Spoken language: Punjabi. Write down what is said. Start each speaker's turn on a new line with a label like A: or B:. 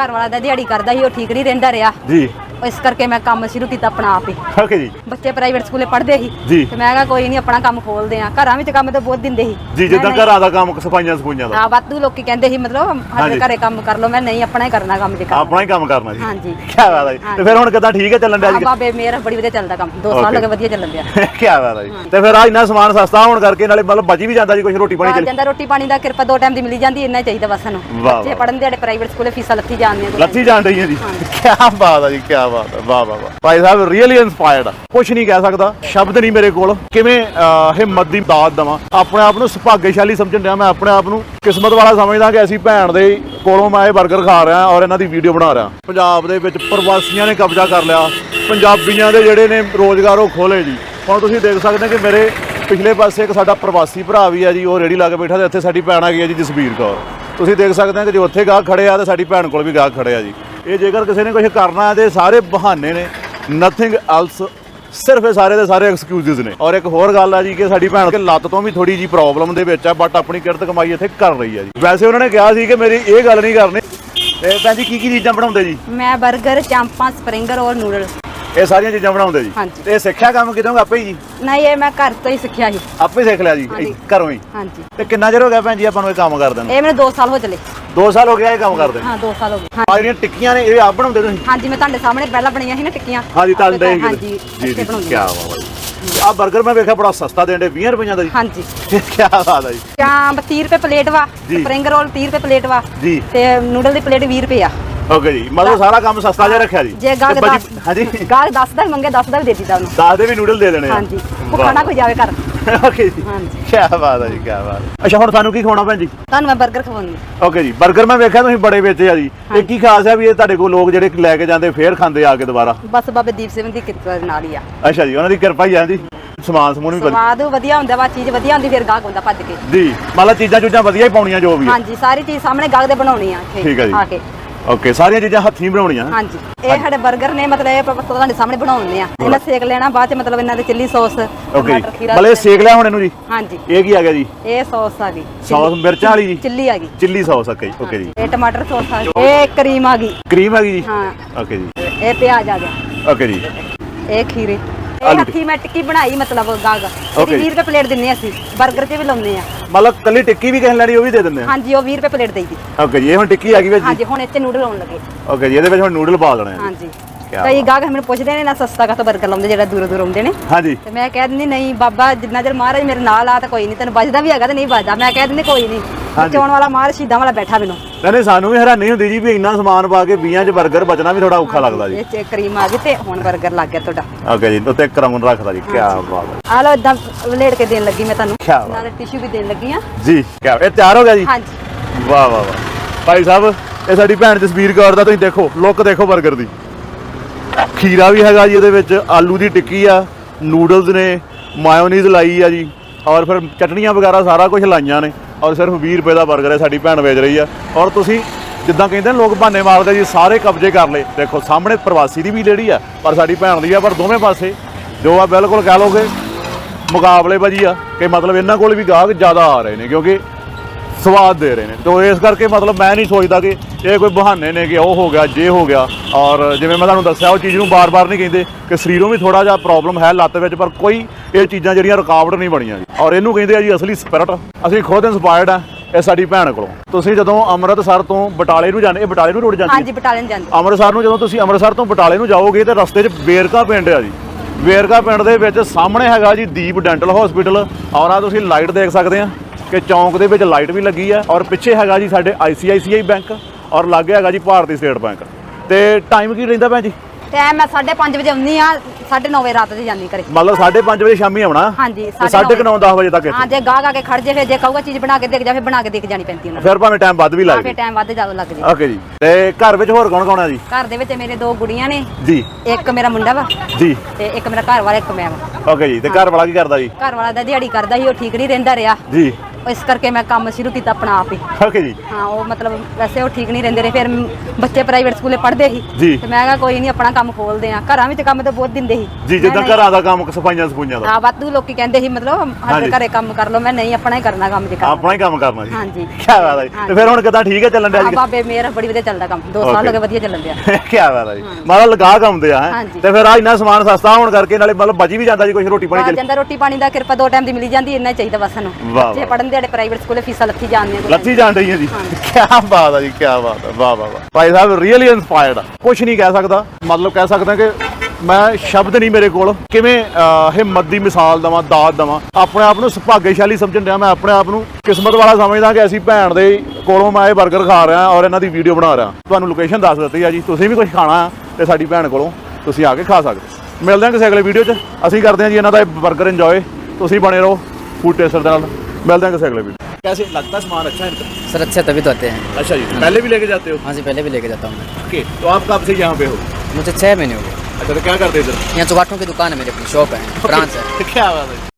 A: ਘਰ ਵਾਲਾ ਦਾ ਦਿਹਾੜੀ ਕਰਦਾ ਸੀ ਉਹ ਠੀਕ ਨਹੀਂ ਰਹਿੰਦਾ ਰਿਹਾ।
B: ਜੀ।
A: ਇਸ ਕਰਕੇ ਮੈਂ ਕੰਮ ਸ਼ੁਰੂ ਕੀਤਾ ਆਪਣਾ ਆਪ ਹੀ।
B: ਓਕੇ ਜੀ।
A: ਬੱਚੇ ਪ੍ਰਾਈਵੇਟ ਸਕੂਲੇ ਪੜ੍ਹਦੇ ਸੀ।
B: ਜੀ।
A: ਤੇ ਮੈਂ ਕਿਹਾ ਕੋਈ ਨਹੀਂ ਆਪਣਾ ਕੰਮ ਖੋਲਦੇ ਆ ਘਰਾਂ ਵਿੱਚ ਕੰਮ ਤਾਂ ਬਹੁਤ ਦਿੰਦੇ ਸੀ।
B: ਜੀ ਜਿੱਦਾਂ ਘਰਾਂ ਦਾ ਕੰਮ ਸਫਾਈਆਂ ਸਫੂਈਆਂ ਦਾ।
A: ਆ ਵਾਧੂ ਲੋਕੀ ਕਹਿੰਦੇ ਸੀ ਮਤਲਬ ਸਾਡੇ
B: ਹਾਂਜੀ।
A: ਘਰੇ ਕੰਮ ਕਰ ਲਓ। ਮੈਂ ਨਹੀਂ ਆਪਣਾ ਹੀ ਕਰਨਾ ਕੰਮ ਜੇ ਕਰਨਾ।
B: ਆਪਣਾ ਹੀ ਕੰਮ ਕਰਨਾ ਜੀ।
A: ਹਾਂਜੀ।
B: ਕੀ ਬਾਤ ਹੈ ਜੀ। ਤੇ ਫਿਰ ਹੁਣ ਕਿਦਾਂ ਠੀਕ ਹੈ ਚੱਲਣ ਡਿਆ ਜੀ?
A: ਬਾਬੇ ਮੇਰਾ ਬੜੀ ਵਧੀਆ ਚੱਲਦਾ ਕੰਮ। 2 ਸਾਲ ਹੋ ਗਏ ਵਧੀਆ ਚੱਲਣ ਦਿਆ
B: ਕੀ ਬਾਤ ਹੈ ਜੀ। ਤੇ ਫਿਰ ਆ ਇੰਨਾ ਸਮਾਨ ਸਸਤਾ ਹੋਣ ਕਰਕੇ ਨਾਲੇ ਮਤਲਬ ਬਚੀ ਵੀ ਜਾਂਦਾ ਜੀ ਕੁਝ ਰੋਟੀ ਪਾਣੀ ਚੱਲ
A: ਜਾਂਦਾ। ਰੋਟੀ ਪਾਣੀ ਦਾ ਕਿਰਪਾ ਦੋ ਟਾਈਮ ਦੀ ਮਿਲੀ ਜਾਂਦੀ ਇੰਨਾ ਹੀ ਚਾਹੀਦਾ ਬਸ ਸਾਨੂੰ।
B: ਵਾਹ,
A: ਬੱਚੇ
B: ਵਾਹ।
A: ਪੜਨ ਦੇ ਪ੍ਰਾਈਵੇਟ ਸਕੂਲੇ ਫੀਸਾਂ ਲੱਥੀ ਜਾਂਦੀਆਂ
B: ਲੱਥੀ ਜਾਣ ਰਹੀ ਹੈ ਜੀ। ਕੀ ਬਾਤ ਹੈ ਜੀ ਕੀ ਬਾਤ ਹੈ ਵਾਹ ਵਾਹ ਵਾਹ। ਭਾਈ ਸਾਹਿਬ ਰੀਅਲੀ ਇਨਸਪਾਇਰਡ ਕੁਝ ਨਹੀਂ ਕਹਿ ਸਕਦਾ। ਸ਼ਬਦ ਨਹੀਂ ਮੇਰੇ ਕੋਲ। ਕਿਵੇਂ ਅਹ, ਹਿੰਮਤ ਦੀ ਦਾਤ ਦਵਾਂ? ਆਪਣੇ ਆਪ ਨੂੰ ਸੁਭਾਗਿਆਸ਼ਾਲੀ ਸਮਝਣ ਡਿਆ ਮੈਂ ਆਪਣੇ ਆਪ ਨੂੰ ਕਿਸਮਤ ਵਾਲਾ ਸਮਝਦਾ ਕਿ ਅਸੀਂ ਭੈਣ ਦੇ ਕੋਲੋਂ ਮੈਂ ਇਹ 버ਗਰ ਖਾ ਰਿਹਾ ਔਰ ਇਹਨਾਂ ਦੀ ਵੀਡੀਓ ਬਣਾ ਰਿਹਾ। ਪੰਜਾਬ ਦੇ ਵਿੱਚ ਪ੍ਰਵਾਸੀਆਂ ਨੇ ਕਬਜ਼ਾ ਕਰ ਲਿਆ। ਪੰਜਾਬੀਆਂ ਦੇ ਜਿਹੜੇ ਨੇ ਰੋਜ਼ਗਾਰ ਉਹ ਖੋਲੇ ਜੀ। ਹੁਣ ਤੁਸੀਂ ਦੇਖ ਸਕਦੇ ਹੋ ਕਿ ਮੇਰੇ ਪਿਛਲੇ ਪਾਸੇ ਇੱਕ ਸਾਡਾ ਪ੍ਰਵਾਸੀ ਭਰਾ ਵੀ ਆ ਜੀ ਉਹ ਰੇੜੀ ਲਾ ਕੇ ਬੈਠਾ ਤੇ ਇੱਥੇ ਸਾਡੀ ਭੈਣ ਆ ਗਈ ਹੈ ਜੀ ਜਸਬੀਰ ਕੌਰ। ਤੁਸੀਂ ਦੇਖ ਸਕਦੇ ਹੋ ਕਿ ਜੇ ਉੱਥੇ ਗਾਹਕ ਖੜੇ ਆ, ਤੇ ਸਾਡੀ ਭੈਣ ਕੋਲ ਵੀ ਗਾਹਕ ਖੜੇ ਆ ਜੀ। ਇਹ ਜੇਕਰ ਕਿਸੇ ਨੇ ਕੁਝ ਕਰਨਾ ਤੇ ਸਾਰੇ ਬਹਾਨੇ ਨੇ। ਨਥਿੰਗ ਐਲਸ ਸਿਰਫ ਇਹ ਸਾਰੇ ਦੇ ਸਾਰੇ ਐਕਸਕਿਊਜ਼ਸ ਨੇ। ਔਰ ਇੱਕ ਹੋਰ ਗੱਲ ਆ ਜੀ ਕਿ ਸਾਡੀ ਭੈਣ ਕੇ ਲੱਤ ਤੋਂ ਵੀ ਥੋੜੀ ਜੀ ਪ੍ਰੋਬਲਮ ਦੇ ਵਿੱਚ ਆ ਬਟ ਆਪਣੀ ਕਿਰਤ ਕਮਾਈ ਇੱਥੇ ਕਰ ਰਹੀ ਆ ਜੀ। ਵੈਸੇ ਉਹਨਾਂ ਨੇ ਕਿਹਾ ਸੀ ਕਿ ਮੇਰੀ ਇਹ ਗੱਲ ਨਹੀਂ ਕਰਨੀ। ਤੇ ਭੈਣ ਜੀ ਕੀ ਕੀ ਚੀਜ਼ਾਂ ਬਣਾਉਂਦੇ ਜੀ?
A: ਮੈਂ 버ਗਰ ਚਾਂਪਾਂ ਸਪਰਿੰਗ ਰੋਲ ਨੂਡਲ।
B: ਇਹ ਸਾਰੀਆਂ ਚੀਜ਼ਾਂ ਬਣਾਉਂਦੇ ਜੀ।
A: ਹਾਂਜੀ।
B: ਤੇ ਇਹ ਸਿੱਖਿਆ ਕੰਮ ਕਿਦੋਂ ਆਪੇ ਹੀ ਜੀ?
A: ਨਹੀਂ ਇਹ ਮੈਂ ਘਰ ਤੋਂ ਹੀ ਸਿੱਖਿਆ ਸੀ।
B: ਆਪੇ ਸਿੱਖ ਲਿਆ ਜੀ
A: ਹਾਂਜੀ।
B: ਘਰੋਂ ਹੀ।
A: ਹਾਂਜੀ।
B: ਤੇ ਕਿੰਨਾ ਚਿਰ ਹੋ ਗਿਆ ਭੈਣ ਜੀ ਆਪਾਂ ਨੂੰ ਇਹ ਕੰਮ ਕਰਦੇ ਨੂੰ?
A: ਇਹ ਮੈਨੂੰ 2 ਸਾਲ ਹੋ ਚਲੇ।
B: 2 ਸਾਲ ਹੋ ਗਿਆ ਇਹ ਕੰਮ ਕਰਦੇ
A: ਹਾਂ 2 ਸਾਲ ਹੋ ਗਏ। ਹਾਂ-
B: ਆ ਜਿਹੜੀਆਂ ਟਿੱਕੀਆਂ ਨੇ ਇਹ ਆਪ ਬਣਾਉਂਦੇ ਤੁਸੀਂ?
A: ਹਾਂਜੀ ਮੈਂ ਤੁਹਾਡੇ ਸਾਹਮਣੇ ਪਹਿਲਾਂ ਬਣੀਆਂ ਸੀ ਨਾ ਟਿੱਕੀਆਂ।
B: ਹਾਂਜੀ ਤਾਂ ਦੇ
A: ਹਾਂਜੀ
B: ਜੀ
A: ਇੱਥੇ
B: ਜੀ ਕੀ ਬਾਤ ਹੈ ਆ 버ਗਰ ਮੈਂ ਵੇਖਿਆ ਬੜਾ ਸਸਤਾ ਦੇਣ ਦੇ 20 ਰੁਪਈਆਂ ਦਾ ਜੀ।
A: ਹਾਂਜੀ।
B: ਕੀ ਬਾਤ ਹੈ ਜੀ।
A: ਚਾਂਪ 30 ਰੁਪਏ ਪਲੇਟ ਵਾ
B: ਜੀ।
A: ਸਪਰਿੰਗ ਰੋਲ 30 ਰੁਪਏ ਪਲੇਟ ਵਾ।
B: ਜੀ।
A: ਤੇ ਨੂਡਲ ਦੀ ਪਲੇਟ 20 ਰੁਪਏ ਆ।
B: ਓਕੇ ਜੀ। ਮਤਲਬ ਸਾਰਾ ਕੰਮ ਸਸਤਾ ਜਿਹਾ ਰੱਖਿਆ ਜੀ।
A: ਜੇ ਗਾਹਕ
B: ਤੇ
A: ਦੱਸ
B: ਹਾਂਜੀ।
A: ਗਾਹਕ 10 ਦਾ ਵੀ ਮੰਗੇ 10 ਦਾ ਵੀ ਦੇ ਦਿੱਤਾ ਉਹਨੂੰ।
B: ਦਸ ਦੇ ਵੀ ਨੂਡਲ ਦੇ ਦੇਣੇ ਆ।
A: ਹਾਂਜੀ। ਭੁੱਖਾ ਨਾ ਕੋਈ ਜਾਵੇ ਘਰ।
B: ਓਕੇ ਜੀ।
A: ਹਾਂਜੀ।
B: ਕੀ ਬਾਤ ਹੈ ਜੀ ਕੀ ਬਾਤ ਹੈ। ਅੱਛਾ ਹੁਣ ਸਾਨੂੰ ਕੀ ਖਵਾਉਣਾ ਭੈਣ ਜੀ?
A: ਤੁਹਾਨੂੰ ਮੈਂ 버ਗਰ ਖਵਾਉਣੀ
B: ਓਕੇ ਜੀ। 버ਗਰ ਮੈਂ ਵੇਖਿਆ ਤੁਸੀਂ ਬੜੇ ਵੇਚੇ ਆ ਜੀ। ਇਹ ਕੀ ਖਾਸ ਹੈ ਵੀ ਇਹ ਤੁਹਾਡੇ ਕੋਲ ਲੋਕ ਜਿਹੜੇ ਲੈ ਕੇ ਜਾਂਦੇ ਫੇਰ ਖਾਂਦੇ ਆ ਕੇ ਦੁਬਾਰਾ?
A: ਬਸ ਬਾਬੇ ਦੀਪ ਸਿੰਘ ਦੀ ਕਿਰਪਾ ਦੇ ਨਾਲ ਹੀ ਆ।
B: ਅੱਛਾ ਜੀ ਉਹਨਾਂ ਦੀ ਕਿਰਪਾ ਹੀ ਆ ਜੀ ਸਮਾਨ ਸਮੂਨ ਵੀ ਵਧੀਆ।
A: ਸਵਾਦ ਵਧੀਆ ਹੁੰਦਾ ਵਾ ਚੀਜ਼ ਵਧੀਆ ਹੁੰਦੀ ਫਿਰ ਗਾਹਕ ਹੁੰਦਾ ਭੱਜ ਕੇ।
B: ਜੀ। ਮਤਲਬ ਚੀਜ਼ਾਂ ਚੂਜ਼ਾਂ ਵਧੀਆ ਹੀ ਪਾਉਣੀਆਂ ਜੋ ਵੀ ਹੈ।
A: ਹਾਂਜੀ ਸਾਰੀ ਚੀਜ਼ ਸਾਹਮਣੇ ਗਾਹਕ ਦੇ ਬਣਾਉਣੀ ਆ ਇੱਥੇ।
B: ਠੀਕ ਆ ਜੀ।
A: ਆ ਕੇ।
B: ਓਕੇ ਸਾਰੀਆਂ ਚੀਜ਼ਾਂ ਹੱਥੀਂ ਬਣਾਉਣੀਆਂ।
A: ਹਾਂਜੀ। ਇਹ ਸਾਡੇ 버ਗਰ ਨੇ ਮਤਲਬ ਇਹ ਆਪਾਂ ਤੁਹਾਡੇ ਸਾਹਮਣੇ ਬਣਾਉਣੇ ਆ ਇਹਨਾਂ ਸੇਕ ਲੈਣਾ ਬਾਅਦ ਚ ਮਤਲਬ ਇਹਨਾਂ ਦੇ ਚਿੱਲੀ ਸੌਸ
B: ਓਕੇ
A: ਟਮਾਟਰ
B: ਜੀ
A: ਖੀਰਾ
B: ਮਤਲਬ ਇਹ ਸੇਕ ਲਿਆ ਹੁਣ ਇਹਨੂੰ ਜੀ?
A: ਹਾਂਜੀ।
B: ਇਹ ਕੀ ਆ ਗਿਆ ਜੀ?
A: ਇਹ ਸੌਸ ਆ ਗਈ।
B: ਸੌਸ ਮਿਰਚਾਂ ਵਾਲੀ ਜੀ?
A: ਚਿੱਲੀ ਆ ਗਈ।
B: ਚਿੱਲੀ ਸੌਸ ਓਕੇ ਜੀ ਓਕੇ ਜੀ।
A: ਇਹ ਟਮਾਟਰ ਸੌਸ ਆ ਗਈ। ਇਹ ਕਰੀਮ ਆ ਗਈ।
B: ਕਰੀਮ ਹੈਗੀ ਜੀ?
A: ਹਾਂ।
B: ਓਕੇ ਜੀ।
A: ਇਹ ਪਿਆਜ਼ ਆ ਗਿਆ।
B: ਓਕੇ ਜੀ।
A: ਇਹ ਖੀਰੇ। ਇਹ
B: ਆਲੂ
A: ਹੱਥੀ ਮੈਂ ਟਿੱਕੀ ਬਣਾਈ ਮਤਲਬ ਗਾਗ।
B: Okay.
A: ਇਹਦੀ 20 ਰੁਪਏ ਪਲੇਟ ਦਿੰਨੇ ਅਸੀਂ। 버ਗਰ ਤੇ ਵੀ ਲਾਉਂਦੇ ਆ
B: ਮਤਲਬ ਕੱਲੀ ਟਿੱਕੀ ਵੀ ਕਿਸੇ ਲੈਣੀ ਉਹ ਵੀ ਦੇ ਦਿੰਦੇ ਆ?
A: ਹਾਂਜੀ ਉਹ 20 ਰੁਪਏ ਪਲੇਟ ਦੇਈਦੀ
B: ਓਕੇ ਜੀ ਇਹ ਹੁਣ ਟਿੱਕੀ ਆ ਗਈ ਵਿੱਚ ਜੀ?
A: ਹਾਂਜੀ ਹੁਣ ਇੱਥੇ ਨੂਡਲ ਆਉਣ ਲੱਗੇ।
B: ਓਕੇ ਜੀ ਇਹਦੇ ਵਿੱਚ ਹੁਣ ਨੂਡਲ ਪਾ ਦੇਣੇ ਆ
A: ਹਾਂਜੀ। ਕਈ ਗਾਹਕ ਮੈਨੂੰ ਪੁੱਛਦੇ ਨੇ ਨਾ ਸਸਤਾ ਕਾ 버ਗਰ ਲਾਉਂਦੇ ਜਿਹੜਾ ਦੂਰੋਂ ਦੂਰ ਆਉਂਦੇ ਨੇ?
B: ਹਾਂਜੀ।
A: ਤੇ ਮੈਂ ਕਹਿ ਦਿੰਦੀ ਨਹੀਂ ਬਾਬਾ ਜਿੰਨਾ ਚਿਰ ਮਹਾਰਾਜ ਮੇਰੇ ਨਾਲ ਆ ਤਾਂ ਕੋਈ ਨਹੀਂ ਤੈਨੂੰ ਵੱਜਦਾ ਵੀ ਹੈਗਾ ਤੇ ਨਹੀਂ ਵੱਜਦਾ ਮੈਂ ਕਹਿ ਦਿੰਦੀ ਕੋਈ ਨਹੀਂ। ਬਚਾਉਣ ਵਾਲਾ ਮਾਰ ਸ਼ਹੀਦਾਂ ਵਾਲਾ ਬੈਠਾ ਮੈਨੂੰ।
B: ਕਹਿੰਦੇ ਸਾਨੂੰ ਵੀ ਹੈਰਾਨੀ ਹੁੰਦੀ ਜੀ ਵੀ ਇੰਨਾ ਸਮਾਨ ਪਾ ਕੇ ਬੀਆਂ 'ਚ 버ਗਰ ਬਚਣਾ ਵੀ ਥੋੜਾ ਔਖਾ ਲੱਗਦਾ ਜੀ।
A: ਇਹ ਚ ਕਰੀਮ ਆ ਗਈ ਤੇ ਹੁਣ 버ਗਰ ਲੱਗ ਗਿਆ ਤੁਹਾਡਾ।
B: ਓਕੇ ਜੀ ਉੱਤੇ ਕਰਾਉਣ ਰੱਖਦਾ ਜੀ ਕੀ ਬਾਤ
A: ਆ ਲਓ ਇਦਾਂ ਵਲੇੜ ਕੇ ਦੇਣ ਲੱਗੀ ਮੈਂ ਤੁਹਾਨੂੰ। ਨਾਲੇ ਟਿਸ਼ੂ ਵੀ ਦੇਣ ਲੱਗੀ ਆ
B: ਜੀ ਕਿਆ ਇਹ ਤਿਆਰ ਹੋ ਗਿਆ ਜੀ?
A: ਹਾਂਜੀ।
B: ਵਾਹ ਵਾਹ ਵਾਹ। ਭਾਈ ਸਾਹਿਬ ਇਹ ਸਾਡੀ ਭੈਣ ਜਸਵੀਰ ਕੌਰ ਦਾ ਤੁਸੀਂ ਦੇਖੋ ਲੁੱਕ ਦੇਖੋ 버ਗਰ ਦੀ। ਖੀਰਾ ਵੀ ਹੈਗਾ ਜੀ ਇਹਦੇ ਵਿੱਚ ਆਲੂ ਦੀ ਟਿੱਕੀ ਆ ਨੂਡਲਸ ਨੇ ਮਾਇਓਨੀਜ਼ ਲਾਈ ਆ ਜੀ ਔਰ ਫਿਰ ਚਟਣੀਆਂ ਵਗੈਰਾ ਸਾਰਾ ਕੁਝ ਲਾਈਆਂ ਨੇ। ਔਰ ਸਿਰਫ 20 ਰੁਪਏ ਦਾ 버ਗਰ ਹੈ, ਸਾਡੀ ਭੈਣ ਵੇਚ ਰਹੀ ਆ। ਔਰ ਤੁਸੀਂ ਜਿੱਦਾਂ ਕਹਿੰਦੇ ਨੇ, ਲੋਕ ਬਹਾਨੇ ਮਾਰਦੇ ਜੀ, ਸਾਰੇ ਕਬਜ਼ੇ ਕਰ ਲਏ। ਦੇਖੋ, ਸਾਹਮਣੇ ਪ੍ਰਵਾਸੀ ਦੀ ਵੀ ਲੇੜੀ ਆ, ਪਰ ਸਾਡੀ ਭੈਣ ਦੀ ਆ, ਪਰ ਦੋਵੇਂ ਪਾਸੇ ਜੋ ਆ, ਬਿਲਕੁਲ ਕਹਿ ਲੋਗੇ ਮੁਕਾਬਲੇ ਬਾਜੀ ਆ, ਕਿ ਮਤਲਬ ਇਹਨਾਂ ਕੋਲ ਵੀ ਗਾਹਕ ਜ਼ਿਆਦਾ ਆ ਰਹੇ ਨੇ, ਕਿਉਂਕਿ ਸਵਾਦ ਦੇ ਰਹੇ ਨੇ। ਤੋਂ ਇਸ ਕਰਕੇ ਮਤਲਬ ਮੈਂ ਨਹੀਂ ਸੋਚਦਾ ਕਿ ਇਹ ਕੋਈ ਬਹਾਨੇ ਨੇ ਕਿ ਉਹ ਹੋ ਗਿਆ ਜੇ ਹੋ ਗਿਆ। ਔਰ ਜਿਵੇਂ ਮੈਂ ਤੁਹਾਨੂੰ ਦੱਸਿਆ ਉਹ ਚੀਜ਼ ਨੂੰ ਬਾਰ-ਬਾਰ ਨਹੀਂ ਕਹਿੰਦੇ ਕਿ ਸਰੀਰੋਂ ਵੀ ਥੋੜਾ ਜਿਹਾ ਪ੍ਰੋਬਲਮ ਹੈ ਲੱਤ ਵਿੱਚ ਪਰ ਕੋਈ ਇਹ ਚੀਜ਼ਾਂ ਜਿਹੜੀਆਂ ਰੁਕਾਵਟ ਨਹੀਂ ਬਣੀਆਂ ਜੀ। ਔਰ ਇਹਨੂੰ ਕਹਿੰਦੇ ਆ ਜੀ ਅਸਲੀ ਸਪਿਰਟ ਅਸੀਂ ਖੁਦ ਇਨਸਪਾਇਰਡ ਆ ਇਹ ਸਾਡੀ ਭੈਣ ਕੋਲੋਂ। ਤੁਸੀਂ ਜਦੋਂ ਅੰਮ੍ਰਿਤਸਰ ਤੋਂ ਬਟਾਲੇ ਨੂੰ ਜਾਂਦੇ ਇਹ ਬਟਾਲੇ ਨੂੰ ਰੋਡ ਜਾਂਦੀ ਹੈ?
A: ਹਾਂਜੀ ਬਟਾਲੇ ਨੂੰ ਜਾਂਦੇ।
B: ਅੰਮ੍ਰਿਤਸਰ ਨੂੰ ਜਦੋਂ ਤੁਸੀਂ ਅੰਮ੍ਰਿਤਸਰ ਤੋਂ ਬਟਾਲੇ ਨੂੰ ਜਾਓਗੇ ਤੇ ਰਸਤੇ 'ਚ ਵੇਰਕਾ ਪਿੰਡ ਆ ਜੀ। ਵੇਰਕਾ ਪਿੰਡ ਦੇ ਵਿੱਚ ਸਾਹਮਣੇ ਹੈਗਾ ਜੀ ਦੀਪ ਡੈਂਟਲ ਹਸਪੀਟਲ ਔਰ ਆ ਤੁਸੀਂ ਲਾਈਟ ਦੇਖ ਸਕਦੇ ਆ। ਕਿ ਚੌਂਕ ਦੇ ਵਿੱਚ ਲਾਈਟ ਵੀ ਲੱਗੀ ਆ ਔਰ ਪਿੱਛੇ ਹੈਗਾ ਜੀ ਸਾਡੇ ICICI ਬੈਂਕ ਔਰ ਲਾਗੇ ਹੈਗਾ ਜੀ ਭਾਰਤੀ ਸਟੇਟ ਬੈਂਕ। ਤੇ ਟਾਈਮ ਕੀ ਰਹਿੰਦਾ ਭੈਣ ਜੀ?
A: ਟਾਈਮ ਮੈਂ 5:30 ਵਜੇ ਆਉਂਦੀ ਆ 9:30 ਵਜੇ ਰਾਤ ਦੇ ਜਾਂਦੀ ਘਰੇ।
B: ਮਤਲਬ 5:30 ਵਜੇ ਸ਼ਾਮੀ ਆਉਣਾ?
A: ਹਾਂਜੀ,
B: ਤੇ
A: ਸਾਢੇ
B: ਸਾਢੇ ਕੁ ਨੌ 10 ਵਜੇ ਤੱਕ
A: ਹਾਂ ਜੇ ਗਾਹਕ ਆ ਕੇ ਖੜ ਜੇ ਫਿਰ ਜੇ ਕਹੂਗਾ ਚੀਜ਼ ਬਣਾ ਕੇ ਦੇ ਕੇ ਜਾ ਫਿਰ ਬਣਾ ਕੇ ਦੇ ਕੇ ਜਾਣੀ ਪੈਂਦੀ ਉਹਨਾਂ
B: ਫਿਰ ਭਾਵੇਂ ਟਾਈਮ ਵੱਧ ਵੀ ਲੱਗ
A: ਫਿਰ ਟਾਈਮ ਵੱਧ ਜ਼ਿਆਦਾ ਲੱਗ ਜੇ।
B: ਓਕੇ ਜੀ। ਤੇ ਘਰ ਵਿੱਚ ਹੋਰ ਕੌਣ ਕੌਣ ਆ ਜੀ?
A: ਘਰ ਦੇ ਵਿੱਚ ਮੇਰੇ ਦੋ ਗੁੜੀਆਂ ਨੇ।
B: ਜੀ।
A: ਇੱਕ ਮੇਰਾ ਮੁੰਡਾ ਵਾ
B: ਜੀ।
A: ਤੇ ਇੱਕ ਮੇਰਾ ਘਰ ਵਾਲਾ ਇੱਕ ਮੈਂ ਵਾ।
B: ਓਕੇ ਜੀ। ਤੇ ਘਰ ਵਾਲਾ ਕੀ ਕਰਦਾ ਜੀ?
A: ਘਰ ਵਾਲਾ ਦਾ ਦਿਹਾੜੀ ਕਰਦਾ ਸੀ ਉਹ ਠੀਕ ਨਹੀਂ ਰਹਿੰਦਾ ਰਿਹਾ।
B: ਜੀ।
A: ਇਸ ਕਰਕੇ ਮੈਂ ਕੰਮ ਸ਼ੁਰੂ ਕੀਤਾ ਆਪਣਾ ਆਪ ਹੀ।
B: ਓਕੇ ਜੀ।
A: ਹਾਂ ਉਹ ਮਤਲਬ ਵੈਸੇ ਉਹ ਠੀਕ ਨਹੀਂ ਰਹਿੰਦੇ ਰਹੇ ਫਿਰ ਬੱਚੇ ਪ੍ਰਾਈਵੇਟ ਸਕੂਲੇ ਪੜ੍ਹਦੇ ਸੀ।
B: ਜੀ।
A: ਤੇ ਮੈਂ ਕਿਹਾ ਕੋਈ ਨਹੀਂ ਆਪਣਾ ਕੰਮ ਖੋਲਦੇ ਆ ਘਰਾਂ ਵਿੱਚ ਕੰਮ ਤਾਂ ਬਹੁਤ ਦਿੰਦੇ ਸੀ।
B: ਜੀ
A: ਮੈਂ
B: ਜਿੱਦਾਂ
A: ਨਹੀਂ-
B: ਘਰਾਂ ਦਾ ਕੰਮ ਸਫਾਈਆਂ ਸਫੂਈਆਂ ਦਾ।
A: ਹਾਂ ਵਾਧੂ ਲੋਕੀ ਕਹਿੰਦੇ ਸੀ ਮਤਲਬ
B: ਹਾਂਜੀ।
A: ਸਾਡੇ ਘਰੇ ਕੰਮ ਕਰ ਲਓ ਮੈਂ ਨਹੀਂ ਆਪਣਾ ਹੀ ਕਰਨਾ ਕੰਮ ਜੇ ਕਰਨਾ।
B: ਆਪਣਾ ਹੀ ਕੰਮ ਕਰਨਾ ਜੀ।
A: ਹਾਂਜੀ।
B: ਕੀ ਬਾਤ ਹੈ ਜੀ। ਤੇ ਫਿਰ ਹੁਣ ਕਿਦਾਂ ਠੀਕ ਹੈ ਚੱਲਣ
A: ਹਾਂ
B: ਡਿਆ ਜੀ?
A: ਬਾਬੇ ਮੇਰਾ ਬੜੀ ਵਧੀਆ ਚੱਲਦਾ ਕੰਮ। 2 ਸਾਲ
B: Okay.
A: ਹੋ ਗਏ ਵਧੀਆ ਚੱਲਣ ਦਿਆ
B: ਕੀ ਬਾਤ ਹੈ ਜੀ। ਮਾਰਾ ਲਗਾ ਕੰਮ ਤੇ ਆ ਹੈਂ?
A: ਹਾਂਜੀ।
B: ਤੇ ਫਿਰ ਆ ਇੰਨਾ ਸਮਾਨ ਸਸਤਾ ਹੋਣ ਕਰਕੇ ਨਾਲੇ ਮਤਲਬ ਬਚੀ ਵੀ ਜਾਂਦਾ ਜੀ ਕੁਝ ਰੋਟੀ ਪਾਣੀ ਚੱਲ
A: ਜਾਂਦਾ ਰੋਟੀ ਪਾਣੀ ਦਾ ਕਿਰਪਾ ਦੋ ਟਾਈਮ ਦੀ ਮਿਲੀ ਜਾਂਦੀ ਇੰਨਾ ਹੀ ਚਾਹੀਦਾ ਬਸ ਸਾਨੂੰ।
B: ਵਾਹ।
A: ਪੜਨ ਦੇ ਪ੍ਰਾਈਵੇਟ ਸਕੂਲੇ ਫੀਸਾਂ ਲੱਥੀ ਜਾਂਦੀਆਂ ਕੋਈ
B: ਲੱਥੀ ਜਾਣ ਰਹੀ ਹੈ ਜੀ ਕੀ ਬਾਤ ਹੈ ਜੀ ਕੀ ਬਾਤ ਹੈ ਵਾਹ ਵਾਹ ਵਾਹ। ਭਾਈ ਸਾਹਿਬ ਰੀਅਲੀ ਇਨਸਪਾਇਰਡ ਕੁਝ ਨਹੀਂ ਕਹਿ ਸਕਦਾ। ਮਤਲਬ ਕਹਿ ਸਕਦਾ ਕਿ ਮੈਂ ਸ਼ਬਦ ਨਹੀਂ ਮੇਰੇ ਕੋਲ। ਕਿਵੇਂ ਹਿੰਮਤ ਦੀ ਮਿਸਾਲ ਦਵਾਂ ਦਾਤ ਦਵਾਂ। ਆਪਣੇ ਆਪ ਨੂੰ ਸੁਭਾਗਿਆਸ਼ਾਲੀ ਸਮਝਣ ਮੈਂ ਆਪਣੇ ਆਪ ਨੂੰ ਕਿਸਮਤ ਵਾਲਾ ਸਮਝਦਾ ਕਿ ਅਸੀਂ ਭੈਣ ਦੇ ਕੋਲੋਂ ਮੈਂ ਇਹ 버ਗਰ ਖਾ ਰਿਹਾ ਔਰ ਇਹਨਾਂ ਦੀ ਵੀਡੀਓ ਬਣਾ ਰਿਹਾ। ਤੁਹਾਨੂੰ ਲੋਕੇਸ਼ਨ ਦੱਸ ਦਿੱਤੀ ਆ ਜੀ। ਤੁਸੀਂ ਵੀ ਕੁਝ ਖਾਣਾ ਤੇ ਸਾਡੀ ਭੈਣ ਕੋਲੋਂ ਤੁਸੀਂ ਆ ਕੇ ਖਾ ਸਕਦੇ। ਮਿਲਦੇ ਹਾਂ ਕਿਸੇ ਅਗਲੇ ਵੀਡੀਓ 'ਚ। ਅਸੀਂ ਕਰਦੇ ਹਾਂ ਜੀ ਇਹਨਾਂ ਦਾ ਇਹ 버ਗਰ ਇੰਜੋਏ ਤੁਸੀਂ ਬਣੇ ਰਹੋ। ਫੂਡ ਟੇਸਟਰ ਦੇ ਨਾਲ मिलते हैं किसी अगले वीडियो कैसे लगता है सामान अच्छा है
C: सर अच्छा तभी तो आते हैं।
B: अच्छा जी हाँ। पहले भी लेके जाते हो?
C: हाँ जी पहले भी लेके जाता हूँ
B: ओके तो आप कब से यहाँ पे हो?
C: मुझे छः महीने हो गए।
B: अच्छा तो क्या करते हैं इधर?
C: यहाँ चौबाटों की दुकान है मेरी अपनी शॉप है ब्रांच है।
B: क्या बात है।